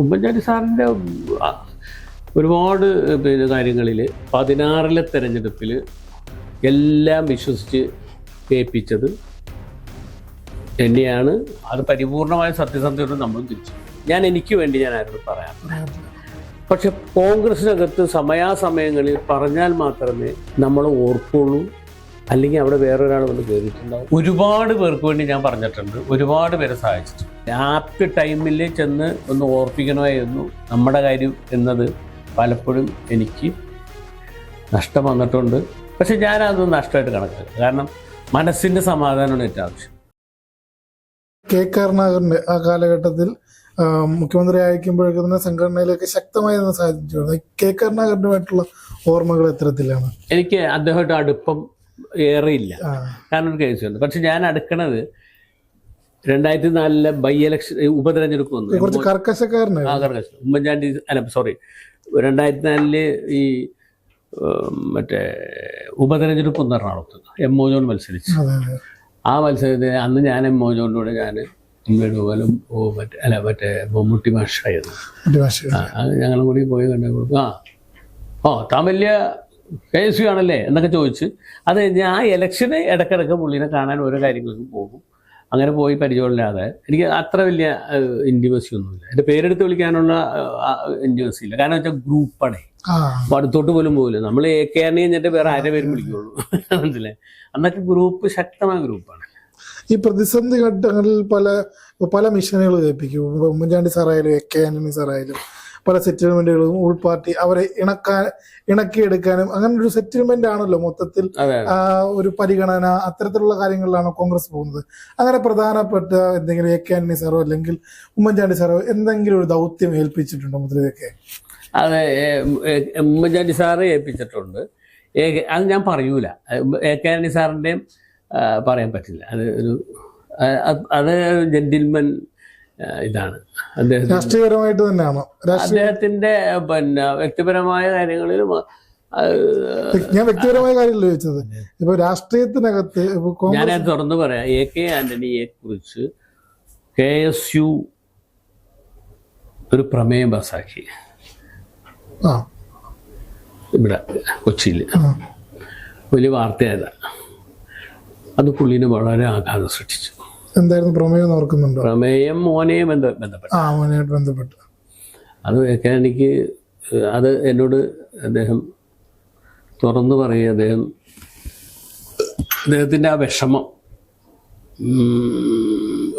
ഉമ്മൻചാണ്ടി സാറിന്റെ ഒരുപാട് പിന്നെ കാര്യങ്ങളിൽ പതിനാറിലെ തെരഞ്ഞെടുപ്പിൽ എല്ലാം വിശ്വസിച്ച് കേൾപ്പിച്ചത് എന്നെയാണ്. അത് പരിപൂർണമായ സത്യസന്ധതയോട് നമ്മൾ തിരിച്ചു. ഞാൻ എനിക്ക് വേണ്ടി ഞാൻ ആരോട് പറയാം. പക്ഷെ കോൺഗ്രസിനകത്ത് സമയാസമയങ്ങളിൽ പറഞ്ഞാൽ മാത്രമേ നമ്മൾ ഓർക്കുള്ളൂ. അല്ലെങ്കിൽ അവിടെ വേറൊരാൾ വന്ന് കയറിയിട്ടുണ്ടാവും ഒരുപാട് പേർക്ക് വേണ്ടി ഞാൻ പറഞ്ഞിട്ടുണ്ട്. ഒരുപാട് പേരെ സഹായിച്ചിട്ടുണ്ട്. ആപ്റ്റ് ടൈമിൽ ചെന്ന് ഒന്ന് ഓർപ്പിക്കണമായിരുന്നു. നമ്മുടെ കാര്യം എന്നത് പലപ്പോഴും എനിക്ക് നഷ്ടം വന്നിട്ടുണ്ട്. പക്ഷെ ഞാനത് നഷ്ടമായിട്ട് കണക്കാക്കുക കാരണം മനസ്സിന്റെ സമാധാനമാണ് ഏറ്റവും ആവശ്യം. കെ കരുണാകരന്റെ ആ കാലഘട്ടത്തിൽ മുഖ്യമന്ത്രി അയക്കുമ്പോഴേക്ക് തന്നെ സംഘടനയിലേക്ക് ശക്തമായി സാധിച്ചു കെ കരുണാകരനുമായിട്ടുള്ള ഓർമ്മകൾ എത്തരത്തിലാണ് എനിക്ക് അദ്ദേഹമായിട്ട് അടുപ്പം ഏറെയില്ല. കാരണം ഒരു കേസുണ്ട്. പക്ഷെ ഞാൻ അടുക്കണത് രണ്ടായിരത്തി നാലിലെ ബൈ ഇലക്ഷൻ ഉപതെരഞ്ഞെടുപ്പ് വന്നു. കുറച്ച് കർക്കശക്കാരനാണ് ആ കർക്കശ. ഉമ്മൻചാണ്ടി അല്ല സോറി രണ്ടായിരത്തി നാലിൽ ഈ മറ്റേ ഉപതെരഞ്ഞെടുപ്പ് വന്നു എറണാകുളത്ത്. എം ഒ ജോൺ മത്സരിച്ചു. ആ മത്സരത്തിന് അന്ന് ഞാൻ എം ഒ ജോണിലൂടെ ഞാൻ ഉമ്മേടുപോലും ഓ മറ്റേ അല്ല മറ്റേ മമ്മൂട്ടി മാഷായിരുന്നു. അത് ഞങ്ങളും കൂടി പോയി കണ്ടു ആ ഓ താൻ വലിയ കെ എസ് യു ആണല്ലേ എന്നൊക്കെ ചോദിച്ച്. അത് ഞാൻ ആ ഇലക്ഷന് ഇടക്കിടക്ക് പുള്ളിനെ കാണാൻ ഓരോ കാര്യങ്ങൾക്കും പോകും. അങ്ങനെ പോയി പരിചയമില്ലാതെ എനിക്ക് അത്ര വലിയ ഇന്റിമസി ഒന്നുമില്ല എന്റെ പേരെടുത്ത് വിളിക്കാനുള്ള ഇന്റിമസി ഇല്ല കാരണം വെച്ചാൽ ഗ്രൂപ്പാണ് അടുത്തോട്ട് പോലും പോകില്ല നമ്മൾ എ കെ ആറിനെ കഴിഞ്ഞിട്ട് വേറെ ആരെ പേരും വിളിക്കുള്ളൂ മനസ്സിലായി അന്നൊക്കെ ഗ്രൂപ്പ് ശക്തമായ ഗ്രൂപ്പാണ് ഈ പ്രതിസന്ധി ഘട്ടങ്ങളിൽ പല പല മിഷനുകൾ കേൾപ്പിക്കും ഉമ്മൻചാണ്ടി സാറായാലും എ കെ ആന്റണി സാറായാലും പല സെറ്റിൽമെന്റുകളും ഉൾ പാർട്ടി അവരെ ഇണക്കാൻ ഇണക്കിയെടുക്കാനും അങ്ങനെ ഒരു സെറ്റിൽമെന്റ് ആണല്ലോ മൊത്തത്തിൽ. ഒരു പരിഗണന അത്തരത്തിലുള്ള കാര്യങ്ങളിലാണ് കോൺഗ്രസ് പോകുന്നത്. അങ്ങനെ പ്രധാനപ്പെട്ട എന്തെങ്കിലും എ കെ ആന്റണി സാറോ അല്ലെങ്കിൽ ഉമ്മൻചാണ്ടി സാറോ എന്തെങ്കിലും ഒരു ദൗത്യം ഏൽപ്പിച്ചിട്ടുണ്ടോ മുതലൊക്കെ അതെ ഉമ്മൻചാണ്ടി സാറ് ഏൽപ്പിച്ചിട്ടുണ്ട്. അത് ഞാൻ പറയൂല. എ കെ ആന്റണി സാറിന്റെയും പറയാൻ പറ്റില്ല. അത് ഒരു അത് ജെന്റിൽമൻ ഇതാണ്. അദ്ദേഹം രാഷ്ട്രീയപരമായിട്ട് തന്നെയാണോ? അദ്ദേഹത്തിന്റെ പിന്നെ വ്യക്തിപരമായ കാര്യങ്ങളിലും ഞാൻ വ്യക്തിപരമായ കാര്യമല്ല ചോദിച്ചത്. ഇപ്പൊ രാഷ്ട്രീയത്തിനകത്ത് ഞാൻ തുറന്നു പറയാം. എ കെ ആന്റണിയെ കുറിച്ച് കെ എസ് യു ഒരു പ്രമേയം പാസാക്കി. ഇവിടെ കൊച്ചിയിൽ വലിയ വാർത്തയായതാണ് അത് പുള്ളിനെ വളരെ ആഘാതം സൃഷ്ടിച്ചു. എന്തായിരുന്നു പ്രമേയം ഓർക്കുന്നുണ്ടോ? പ്രമേയം മോനെയും ബന്ധപ്പെട്ട്. ആ മോനെയായിട്ട് ബന്ധപ്പെട്ട്. അത് ഒക്കെ എനിക്ക് അത് എന്നോട് അദ്ദേഹം തുറന്നു പറയുക അദ്ദേഹം അദ്ദേഹത്തിന്റെ ആ വിഷമം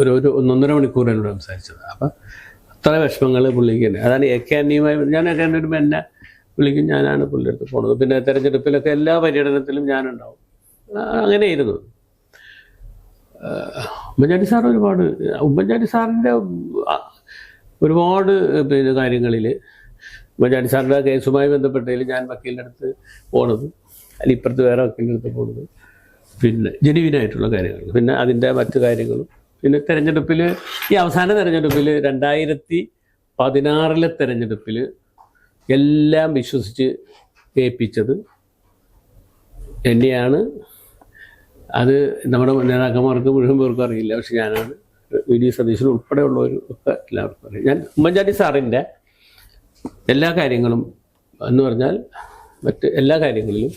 ഒരു ഒരു ഒന്നൊന്നര മണിക്കൂർ എന്നോട് സംസാരിച്ചത്. അപ്പം അത്ര വിഷമങ്ങൾ പുള്ളിക്ക് തന്നെ. അതാണ് എ കെ അന്യമായി ഞാൻ എ കെ അന്യൊരു എന്നെ വിളിക്കും ഞാനാണ് പുള്ളിയെടുത്ത് പോണത്. പിന്നെ തെരഞ്ഞെടുപ്പിലൊക്കെ എല്ലാ പര്യടനത്തിലും ഞാനുണ്ടാവും. അങ്ങനെയായിരുന്നു. ഉമ്മൻചാണ്ടി സാർ ഒരുപാട് ഉമ്മൻചാണ്ടി സാറിന്റെ ഒരുപാട് പിന്നെ കാര്യങ്ങളിൽ ഉമ്മൻചാണ്ടി സാറിന്റെ കേസുമായി ബന്ധപ്പെട്ടതിൽ ഞാൻ വക്കീലിന്റെ അടുത്ത് പോണത് അല്ല ഇപ്പുറത്ത് വേറെ വക്കീലിന്റെ അടുത്ത് പോണത്. പിന്നെ ജനുവിനായിട്ടുള്ള കാര്യങ്ങൾ പിന്നെ അതിന്റെ മറ്റു കാര്യങ്ങളും. പിന്നെ തെരഞ്ഞെടുപ്പിൽ ഈ അവസാന തെരഞ്ഞെടുപ്പിൽ രണ്ടായിരത്തി പതിനാറിലെ തെരഞ്ഞെടുപ്പിൽ എല്ലാം വിശ്വസിച്ച് ഏൽപ്പിച്ചത് എന്നെയാണ് അത് നമ്മുടെ നേതാക്കന്മാർക്ക് മുഴുവൻ പേർക്കും അറിയില്ല. പക്ഷെ ഞാനാണ് വി. ഡി. സതീശൻ ഉൾപ്പെടെയുള്ളവർ ഒക്കെ എല്ലാവർക്കും അറിയാം. ഞാൻ ഉമ്മൻചാണ്ടി സാറിന്റെ എല്ലാ കാര്യങ്ങളും എന്ന് പറഞ്ഞാൽ മറ്റ് എല്ലാ കാര്യങ്ങളിലും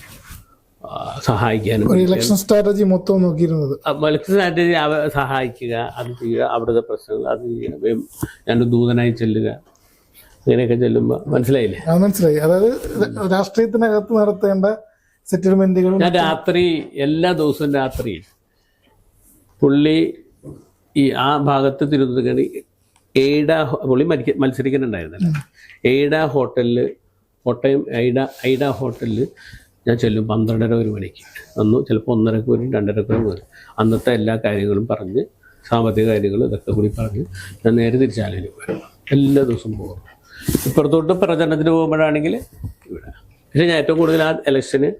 സഹായിക്കാനും ഇലക്ഷൻ സ്ട്രാറ്റജി മൊത്തം നോക്കിയിരുന്നത്. ഇലക്ഷൻ സ്ട്രാറ്റജി സഹായിക്കുക അത് ചെയ്യുക അവിടുത്തെ പ്രശ്നങ്ങൾ അത് ചെയ്യുക ഞാൻ ദൂതനായി ചെല്ലുക അങ്ങനെയൊക്കെ ചെല്ലുമ്പോൾ മനസ്സിലായില്ലേ? മനസ്സിലായി. അതായത് രാഷ്ട്രീയത്തിനകത്ത് നടത്തേണ്ട സെറ്റിൽമെന്റുകളും ഞാൻ രാത്രി എല്ലാ ദിവസവും രാത്രി പുള്ളി ഈ ആ ഭാഗത്ത് തിരുവനന്തപുരം എയ്ഡ പുള്ളി മരിക്ക മത്സരിക്കുന്നുണ്ടായിരുന്നല്ലോ. എയ്ഡ ഹോട്ടലിൽ കോട്ടയം ഐഡ ഐഡ ഹോട്ടലിൽ ഞാൻ ചെല്ലും പന്ത്രണ്ടര ഒരു മണിക്ക്. വന്നു ചിലപ്പോൾ ഒന്നരക്ക് വരും രണ്ടരക്ക് വരും. വരും അന്നത്തെ എല്ലാ കാര്യങ്ങളും പറഞ്ഞ് സാമ്പത്തിക കാര്യങ്ങളും ഇതൊക്കെ കൂടി പറഞ്ഞ് ഞാൻ നേരെ തിരിച്ചാലും വരും. എല്ലാ ദിവസവും പോകും. ഇപ്പുറത്തോട്ട് പ്രചരണത്തിന് പോകുമ്പോഴാണെങ്കിൽ ഇവിടെ. പക്ഷേ ഞാൻ ഏറ്റവും കൂടുതൽ ആ ഇലക്ഷന്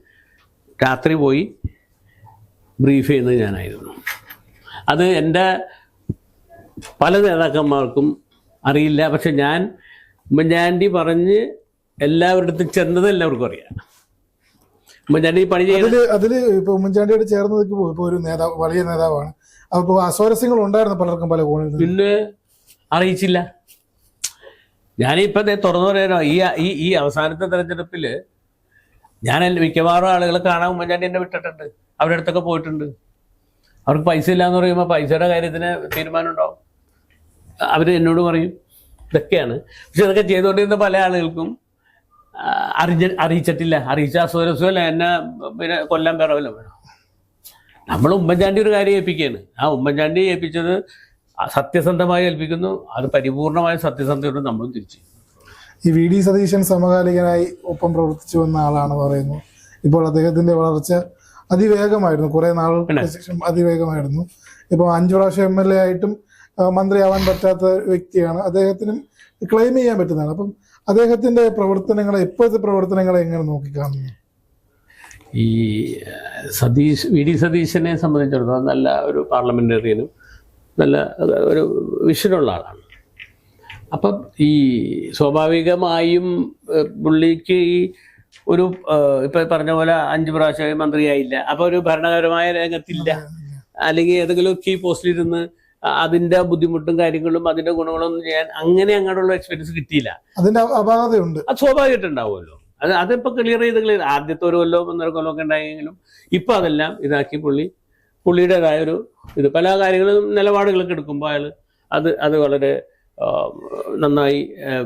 രാത്രി പോയി ബ്രീഫ് ചെയ്യുന്നത് ഞാനായിരുന്നു. അത് എന്റെ പല നേതാക്കന്മാർക്കും അറിയില്ല. പക്ഷെ ഞാൻ ഉമ്മൻചാണ്ടി പറഞ്ഞ് എല്ലാവരുടെ അടുത്തും ചെന്നത് എല്ലാവർക്കും അറിയാം. ഉമ്മൻചാണ്ടി പണി ചെയ്യുന്നത് അതിൽ അതിൽ ഇപ്പൊ ഉമ്മൻചാണ്ടിയോട് ചേർന്ന് നിൽക്കുമ്പോൾ ഇപ്പൊ ഒരു നേതാവ് വലിയ നേതാവാണ്. അപ്പോൾ അസ്വാരസ്യങ്ങൾ ഉണ്ടായിരുന്നു പലർക്കും പല കോണിൽ പിന്നെ അറിയിച്ചില്ല. ഞാനിപ്പോ തുറന്നു പറയാനോ ഈ ഈ ഈ അവസാനത്തെ തെരഞ്ഞെടുപ്പിൽ ഞാൻ മിക്കവാറും ആളുകളെ കാണാൻ ഉമ്മൻചാണ്ടി എന്നെ വിട്ടിട്ടുണ്ട്. അവരുടെ അടുത്തൊക്കെ പോയിട്ടുണ്ട്. അവർക്ക് പൈസ ഇല്ലാന്ന് പറയുമ്പോൾ പൈസയുടെ കാര്യത്തിന് തീരുമാനം ഉണ്ടാവും അവർ എന്നോട് പറയും ഇതൊക്കെയാണ്. പക്ഷെ ഇതൊക്കെ ചെയ്തുകൊണ്ടിരുന്ന പല ആളുകൾക്കും അറിഞ്ഞ അറിയിച്ചിട്ടില്ല. അറിയിച്ച അസുഖരസുഖമല്ല എന്നെ പിന്നെ കൊല്ലാൻ പിറവല്ലോ. വേണം നമ്മൾ ഉമ്മൻചാണ്ടി ഒരു കാര്യം ഏൽപ്പിക്കുകയാണ്. ആ ഉമ്മൻചാണ്ടി ഏൽപ്പിച്ചത് സത്യസന്ധമായി ഏൽപ്പിക്കുന്നു. അത് പരിപൂർണമായ സത്യസന്ധയോട് നമ്മളും തിരിച്ചു. ഈ വി ഡി സതീശൻ സമകാലികനായി ഒപ്പം പ്രവർത്തിച്ചു വന്ന ആളാണ് പറയുന്നു. ഇപ്പോൾ അദ്ദേഹത്തിന്റെ വളർച്ച അതിവേഗമായിരുന്നു. കുറെ നാളുകൾക്ക് ശേഷം അതിവേഗമായിരുന്നു. ഇപ്പൊ അഞ്ചു പ്രാവശ്യം എം എൽ എ ആയിട്ടും മന്ത്രിയാവാൻ പറ്റാത്ത വ്യക്തിയാണ്. അദ്ദേഹത്തിനും ക്ലെയിം ചെയ്യാൻ പറ്റുന്നതാണ്. അപ്പം അദ്ദേഹത്തിന്റെ പ്രവർത്തനങ്ങളെ ഇപ്പോഴത്തെ പ്രവർത്തനങ്ങളെ എങ്ങനെ നോക്കിക്കാണുന്നു? ഈ സതീഷ് വി ഡി സതീശനെ സംബന്ധിച്ചിടത്തോളം നല്ല ഒരു പാർലമെന്റേറിയനും നല്ല ഒരു വിഷനുള്ള ആളാണ്. അപ്പം ഈ സ്വാഭാവികമായും പുള്ളിക്ക് ഈ ഒരു ഇപ്പൊ പറഞ്ഞ പോലെ അഞ്ചു പ്രാവശ്യം മന്ത്രിയായില്ല. അപ്പൊ ഒരു ഭരണപരമായ രംഗത്തില്ല. അല്ലെങ്കിൽ ഏതെങ്കിലും കീ പോസ്റ്റിലിരുന്ന് അതിന്റെ ബുദ്ധിമുട്ടും കാര്യങ്ങളും അതിന്റെ ഗുണങ്ങളൊന്നും ചെയ്യാൻ അങ്ങനെ അങ്ങോട്ടുള്ള എക്സ്പീരിയൻസ് കിട്ടിയില്ല. അതിന്റെ അപാകതയുണ്ട്. അത് സ്വാഭാവികമായിട്ട് ഉണ്ടാവുമല്ലോ. അത് അതിപ്പോ ക്ലിയർ ചെയ്ത് ക്ലിയർ ആദ്യത്തെ ഒരു കൊല്ലവും ഒന്നര കൊല്ലം ഒക്കെ ഉണ്ടായെങ്കിലും ഇപ്പൊ അതെല്ലാം ഇതാക്കി പുള്ളി പുള്ളിയുടേതായ ഒരു ഇത്. പല കാര്യങ്ങളും നിലപാടുകളൊക്കെ എടുക്കുമ്പോൾ അയാൾ അത് അത് വളരെ നന്നായി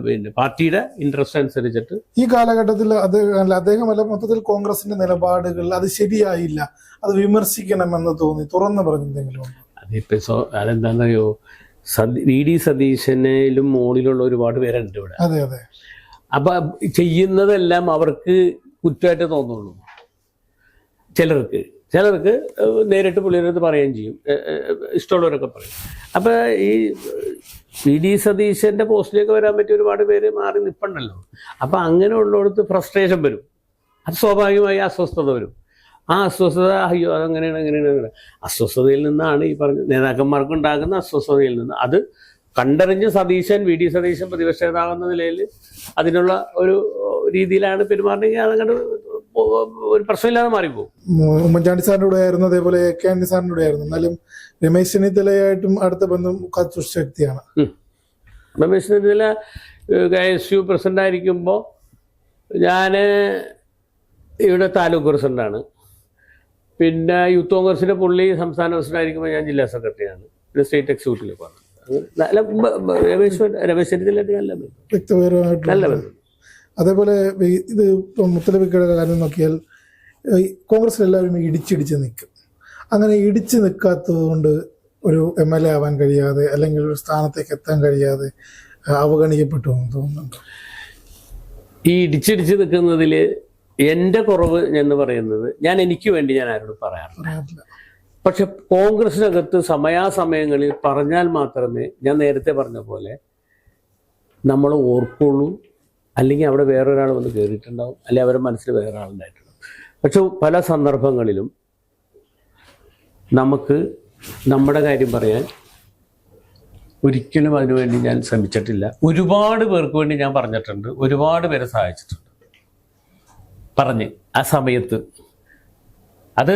പിന്നെ പാർട്ടിയുടെ ഇൻട്രസ്റ്റ് അനുസരിച്ചിട്ട് ഈ കാലഘട്ടത്തിൽ അത് അല്ല അദ്ദേഹമല്ല മൊത്തത്തിൽ കോൺഗ്രസിന്റെ നിലപാടുകൾ അത് ശരിയായില്ല. അത് വിമർശിക്കണമെന്ന് തോന്നി. തുറന്നു പറഞ്ഞു എന്തെങ്കിലും ഉണ്ടോ? അതിപ്പോ അതെന്താണെന്നറിയോ സതി വി ഡി സതീശനിലും മോളിലുള്ള ഒരുപാട് പേരുണ്ട് ഇവിടെ. അതെ അതെ. അപ്പൊ ചെയ്യുന്നതെല്ലാം അവർക്ക് കുറ്റമായിട്ട് തോന്നുള്ളൂ. ചിലർക്ക് ചിലർക്ക് നേരിട്ട് പുള്ളിയുടെ അടുത്ത് പറയുകയും ചെയ്യും. ഇഷ്ടമുള്ളവരൊക്കെ പറയും. അപ്പൊ ഈ വി ഡി സതീശന്റെ പോസ്റ്റിലേക്ക് വരാൻ പറ്റിയ ഒരുപാട് പേര് മാറി നിൽപ്പുണ്ടല്ലോ അപ്പൊ അങ്ങനെ ഉള്ളിടത്ത് ഫ്രസ്ട്രേഷൻ വരും. അത് സ്വാഭാവികമായി അസ്വസ്ഥത വരും. ആ അസ്വസ്ഥത അയ്യോ അതങ്ങനെയാണ് അങ്ങനെയാണ് അങ്ങനെ അസ്വസ്ഥതയിൽ നിന്നാണ് ഈ പറഞ്ഞ നേതാക്കന്മാർക്ക് ഉണ്ടാകുന്ന അസ്വസ്ഥതയിൽ നിന്ന്. അത് കണ്ടറിഞ്ഞ് സതീശൻ വി ഡി സതീശൻ പ്രതിപക്ഷ നേതാവെന്ന നിലയിൽ അതിനുള്ള ഒരു രീതിയിലാണ് പെരുമാറണമെങ്കിൽ അതങ്ങോട്ട് ഒരു പ്രശ്നമില്ലാതെ മാറിപ്പോകും ഉമ്മൻചാണ്ടി സാറിന്റെ കൂടെ ആയിരുന്നു അതേപോലെ എ കെ ആന്റണി സാറിന്റെ കൂടെ ആയിരുന്നു എന്നാലും രമേശ് ചെന്നിത്തലയായിട്ടും അടുത്ത ബന്ധം കാത്തു ശക്തിയാണ്. Ramesh Chennithala K S U president ആയിരിക്കുമ്പോൾ ഞാൻ ഇവിടെ താലൂക്ക് പ്രസിഡന്റാണ് പിന്നെ യൂത്ത് കോൺഗ്രസിന്റെ പുള്ളി സംസ്ഥാന പ്രസിഡന്റ് ആയിരിക്കുമ്പോൾ ഞാൻ ജില്ലാ സെക്രട്ടറിയാണ്. പിന്നെ സ്റ്റേറ്റ് എക്സിക്യൂട്ടീവ് ആണ്. നല്ല രമേശ് രമേശ് ചെന്നിത്തലായിട്ട് നല്ല ബന്ധം. നല്ല ബന്ധം. അതേപോലെ ഇത് ഇപ്പം മുത്തലബിക്കയുടെ കാര്യം നോക്കിയാൽ കോൺഗ്രസ് എല്ലാവരും ഇടിച്ചിടിച്ച് നിൽക്കും. അങ്ങനെ ഇടിച്ച് നിൽക്കാത്തത് കൊണ്ട് ഒരു എം എൽ എ ആവാൻ കഴിയാതെ അല്ലെങ്കിൽ ഒരു സ്ഥാനത്തേക്ക് എത്താൻ കഴിയാതെ അവഗണിക്കപ്പെട്ടു എന്ന് തോന്നുന്നുണ്ട്? ഈ ഇടിച്ചിടിച്ച് നിൽക്കുന്നതിൽ എന്റെ കുറവ് എന്ന് പറയുന്നത് ഞാൻ എനിക്ക് വേണ്ടി ഞാൻ ആരോട് പറയാറില്ല. പക്ഷെ കോൺഗ്രസിനകത്ത് സമയാസമയങ്ങളിൽ പറഞ്ഞാൽ മാത്രമേ ഞാൻ നേരത്തെ പറഞ്ഞ പോലെ നമ്മൾ ഓർക്കുള്ളൂ അല്ലെങ്കിൽ അവിടെ വേറൊരാൾ വന്ന് കയറിയിട്ടുണ്ടാവും അല്ലെങ്കിൽ അവരുടെ മനസ്സിൽ വേറെ ആളുണ്ടായിട്ടുണ്ടാവും പക്ഷെ പല സന്ദർഭങ്ങളിലും നമുക്ക് നമ്മുടെ കാര്യം പറയാൻ ഒരിക്കലും അതിനുവേണ്ടി ഞാൻ ശ്രമിച്ചിട്ടില്ല. ഒരുപാട് പേർക്ക് വേണ്ടി ഞാൻ പറഞ്ഞിട്ടുണ്ട് ഒരുപാട് പേരെ സഹായിച്ചിട്ടുണ്ട്. പറഞ്ഞ് ആ സമയത്ത്. അത്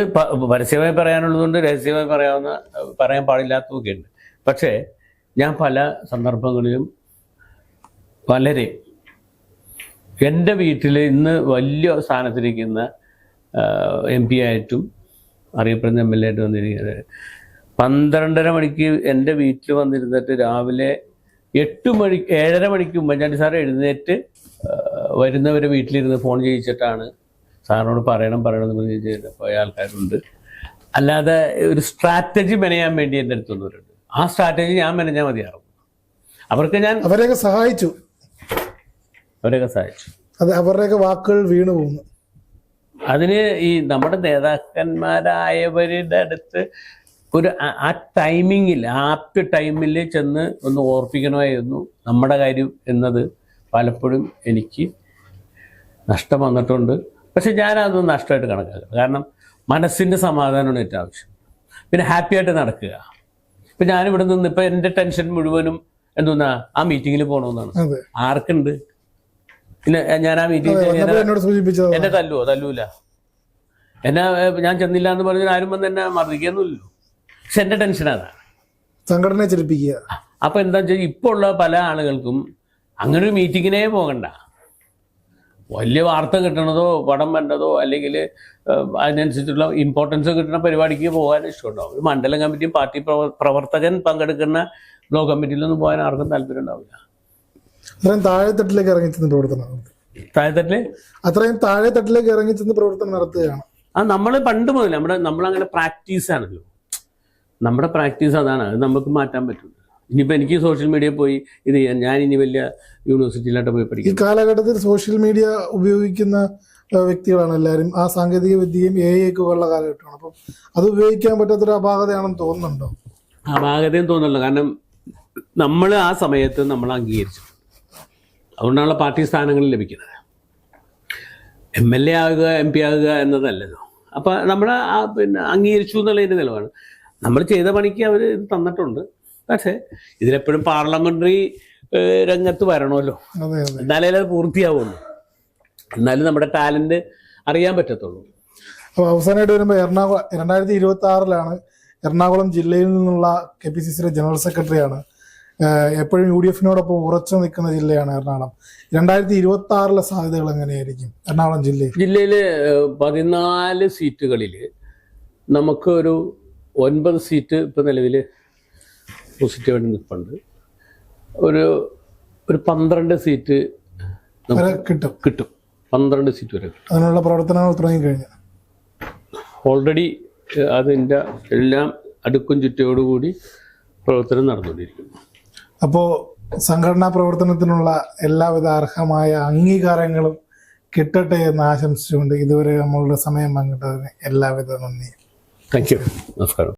പരസ്യമായി പറയാനുള്ളതുകൊണ്ട് രഹസ്യമായി പറയാവുന്ന പറയാൻ പാടില്ലാത്തതൊക്കെ ഉണ്ട് പക്ഷേ ഞാൻ പല സന്ദർഭങ്ങളിലും പലരെ എന്റെ വീട്ടിൽ ഇന്ന് വലിയ സ്ഥാനത്തിരിക്കുന്ന എം പി ആയിട്ടും അറിയപ്പെടുന്ന എം എൽ എ ആയിട്ട് വന്നിരിക്കുന്നത്. പന്ത്രണ്ടര മണിക്ക് എന്റെ വീട്ടിൽ വന്നിരുന്നിട്ട് രാവിലെ എട്ട് മണി ഏഴര മണിക്ക് ഉമ്മൻചാണ്ടി സാർ എഴുന്നേറ്റ് വരുന്നവരെ വീട്ടിലിരുന്ന് ഫോൺ ചെയ്യിച്ചിട്ടാണ് സാറിനോട് പറയണം പറയണം എന്ന് ചോദിച്ചു പോയ ആൾക്കാരുണ്ട്. അല്ലാതെ ഒരു സ്ട്രാറ്റജി മെനയാൻ വേണ്ടി എന്റെ അടുത്തുള്ളവരുണ്ട് ആ സ്ട്രാറ്റജി ഞാൻ മെനഞ്ഞാൽ മതിയാറും അവർക്ക് ഞാൻ അവരെയൊക്കെ സഹായിച്ചു. അവരെയൊക്കെ സഹായിച്ചു അത് അവരുടെയൊക്കെ വാക്കുകൾ വീണു പോകുന്നു അതിന് ഈ നമ്മുടെ നേതാക്കന്മാരായവരുടെ അടുത്ത് ഒരു ആ- ടൈമിങ്ങിൽ ആപ്റ്റ് ടൈമിൽ ചെന്ന് ഒന്ന് ഓർപ്പിക്കണമായിരുന്നു നമ്മുടെ കാര്യം എന്നത്. പലപ്പോഴും എനിക്ക് നഷ്ടം വന്നിട്ടുണ്ട്. പക്ഷെ ഞാനത് നഷ്ടമായിട്ട് കണക്കാക്കുക കാരണം മനസ്സിന്റെ സമാധാനമാണ് ഏറ്റവും ആവശ്യം. പിന്നെ ഹാപ്പി ആയിട്ട് നടക്കുക. ഇപ്പം ഞാനിവിടെ നിന്ന് ഇപ്പം എന്റെ ടെൻഷൻ മുഴുവനും എന്തോന്നാ? ആ മീറ്റിങ്ങിൽ പോകണമെന്നാണ് ആർക്കുണ്ട്? പിന്നെ ഞാൻ ആ മീറ്റിംഗ് എന്നെ തല്ലുവോ? തല്ലൂല. എന്നെ ഞാൻ ചെന്നില്ല എന്ന് പറഞ്ഞാൽ ആരും വന്ന് എന്നെ മർദ്ദിക്കൊന്നുമില്ലല്ലോ. പക്ഷെ എന്റെ ടെൻഷൻ അതാണ് സംഘടനയെ ചലിപ്പിക്കുക. അപ്പൊ എന്താ വെച്ചാൽ ഇപ്പോൾ ഉള്ള പല ആളുകൾക്കും അങ്ങനെ ഒരു മീറ്റിങ്ങിനേ പോകണ്ട. വലിയ വാർത്ത കിട്ടണതോ പടം വേണ്ടതോ അല്ലെങ്കിൽ അതിനനുസരിച്ചുള്ള ഇമ്പോർട്ടൻസ് കിട്ടുന്ന പരിപാടിക്ക് പോകാൻ ഇഷ്ടമുണ്ടാവും ഒരു മണ്ഡലം കമ്മിറ്റിയും പാർട്ടി പ്രവ- പ്രവർത്തകൻ പങ്കെടുക്കുന്ന ബ്ലോക്ക് കമ്മിറ്റിയിലൊന്നും പോകാൻ ആർക്കും താല്പര്യം ഉണ്ടാവില്ല. അത്രയും താഴെത്തട്ടിലേക്ക് ഇറങ്ങി ചെന്ന് പ്രവർത്തനം താഴെത്തട്ടിൽ? അത്രയും താഴെത്തട്ടിലേക്ക് ഇറങ്ങി ചെന്ന് പ്രവർത്തനം നടത്തുകയാണ്. ആ നമ്മൾ പണ്ട് മുതൽ നമ്മുടെ നമ്മളങ്ങനെ പ്രാക്ടീസ് ആണല്ലോ. നമ്മുടെ പ്രാക്ടീസ് അതാണ് അത് നമുക്ക് മാറ്റാൻ പറ്റും ഇനിയിപ്പോൾ എനിക്ക് സോഷ്യൽ മീഡിയ പോയി ഇത് ചെയ്യാൻ ഞാൻ ഇനി വലിയ യൂണിവേഴ്സിറ്റിയിലോട്ട് പോയി പഠിക്കും. ഈ കാലഘട്ടത്തിൽ സോഷ്യൽ മീഡിയ ഉപയോഗിക്കുന്ന വ്യക്തികളാണ് എല്ലാവരും. ആ സാങ്കേതിക വിദ്യയും എ ഒക്കെ ഉള്ള കാലഘട്ടമാണ്. അപ്പം അത് ഉപയോഗിക്കാൻ പറ്റാത്തൊരു അപാകതയാണെന്ന് തോന്നുന്നുണ്ടോ? അപാകതയും തോന്നുന്നുള്ളൂ കാരണം നമ്മൾ ആ സമയത്ത് നമ്മൾ അംഗീകരിച്ചു. അതുകൊണ്ടാണല്ലോ പാർട്ടി സ്ഥാനങ്ങൾ ലഭിക്കുന്നത്. എം എൽ എ ആകുക എം പി ആകുക എന്നതല്ലല്ലോ. അപ്പം നമ്മൾ ആ പിന്നെ അംഗീകരിച്ചു എന്നുള്ളതിന്റെ നിലവാണ് നമ്മൾ ചെയ്ത പണിക്ക് അവർ ഇത് തന്നിട്ടുണ്ട്. പക്ഷേ ഇതിലെപ്പോഴും പാർലമെന്ററി രംഗത്ത് വരണമല്ലോ. എന്നാലേ അത് പൂർത്തിയാവുള്ളൂ. എന്നാലും നമ്മുടെ ടാലന്റ് അറിയാൻ പറ്റത്തുള്ളൂ. അപ്പോൾ അവസാനമായിട്ട് വരുമ്പോൾ എറണാകുളം രണ്ടായിരത്തി ഇരുപത്തി ആറിലാണ് എറണാകുളം ജില്ലയിൽ നിന്നുള്ള കെ പി സി സിയുടെ ജനറൽ സെക്രട്ടറിയാണ് എപ്പോഴും യു ഡി എഫിനോടൊപ്പം ഉറച്ചു നിൽക്കുന്ന ജില്ലയാണ് എറണാകുളം. രണ്ടായിരത്തി ഇരുപത്തി ആറിലെ സാധ്യതകൾ എങ്ങനെയായിരിക്കും എറണാകുളം ജില്ലയിൽ? ജില്ലയിലെ പതിനാല് സീറ്റുകളിൽ നമുക്ക് ഒരു ഒൻപത് സീറ്റ് ഇപ്പം നിലവിൽ പോസിറ്റീവായിട്ട് നിൽപ്പുണ്ട്. ഒരു ഒരു പന്ത്രണ്ട് സീറ്റ് കിട്ടും. കിട്ടും. പന്ത്രണ്ട് സീറ്റ് വരെ കിട്ടും. അതിനുള്ള പ്രവർത്തനങ്ങൾ തുടങ്ങിക്കഴിഞ്ഞു. ഓൾറെഡി അതിന്റെ എല്ലാം അടുക്കും ചുറ്റയോടുകൂടി പ്രവർത്തനം നടന്നുകൊണ്ടിരിക്കുന്നു. അപ്പോൾ സംഘടനാ പ്രവർത്തനത്തിനുള്ള എല്ലാവിധ അർഹമായ അംഗീകാരങ്ങളും കിട്ടട്ടെ എന്ന് ആശംസിച്ചുകൊണ്ട് ഇതുവരെ നമ്മളുടെ സമയം പങ്കിട്ടതിന് എല്ലാവിധ നന്ദി താങ്ക് യു നമസ്കാരം.